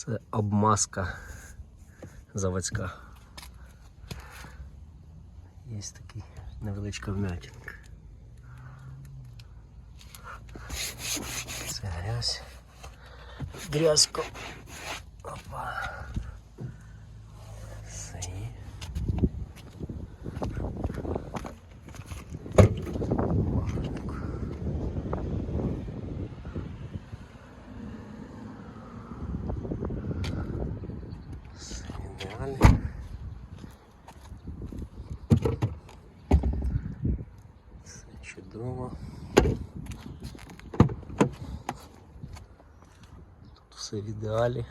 Це обмазка заводська. Є такий невеличка вмятинка. Це грязь. Грязько. Опа. Все є. Багажник. Все ідеально. Все чудово. Тут все в ідеалі.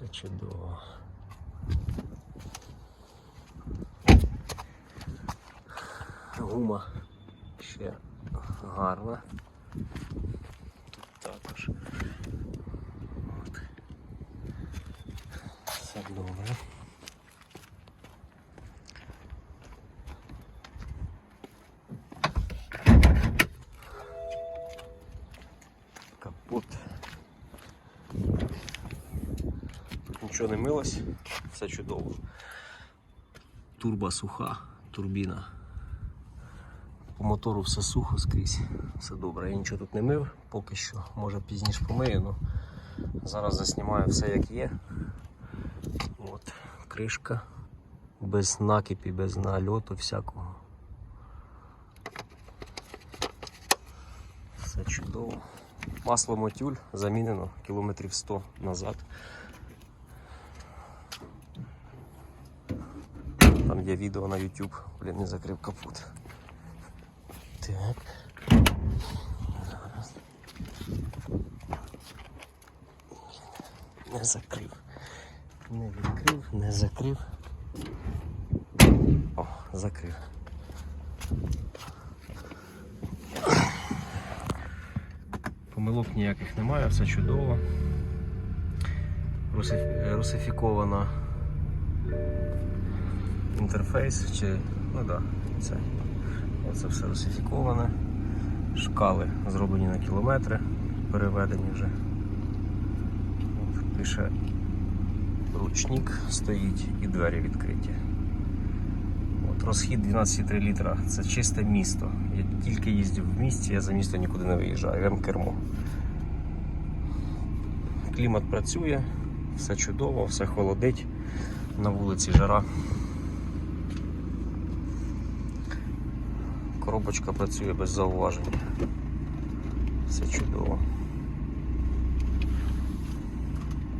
Все чудово. Гума ще гарна. Тут також. От. Все добре. Капот. Нічого не милось, все чудово. Турба суха, турбіна. По мотору все сухо скрізь, все добре. Я нічого тут не мив, поки що, може пізніше помию, ну зараз заснімаю все як є. От, кришка, без накипі, без нальоту всякого. Все чудово. Масло мотюль замінено кілометрів 100 назад. Там є відео на YouTube, блін, не закрив капот. Так. Зараз. Не закрив. Не відкрив, не закрив. О, закрив. Помилок ніяких немає, все чудово. Русиф- Русифікована інтерфейс, чи ну да, це. Оце все русифіковане. Шкали зроблені на кілометри, переведені вже. От, пише ручник стоїть і двері відкриті. От, розхід 12,3 літра. Це чисте місто. Я тільки їздив в місті, я за місто нікуди не виїжджаю, я кермо. Клімат працює, все чудово, все холодить, на вулиці жара. Коробочка працює без зауважень. Все чудово.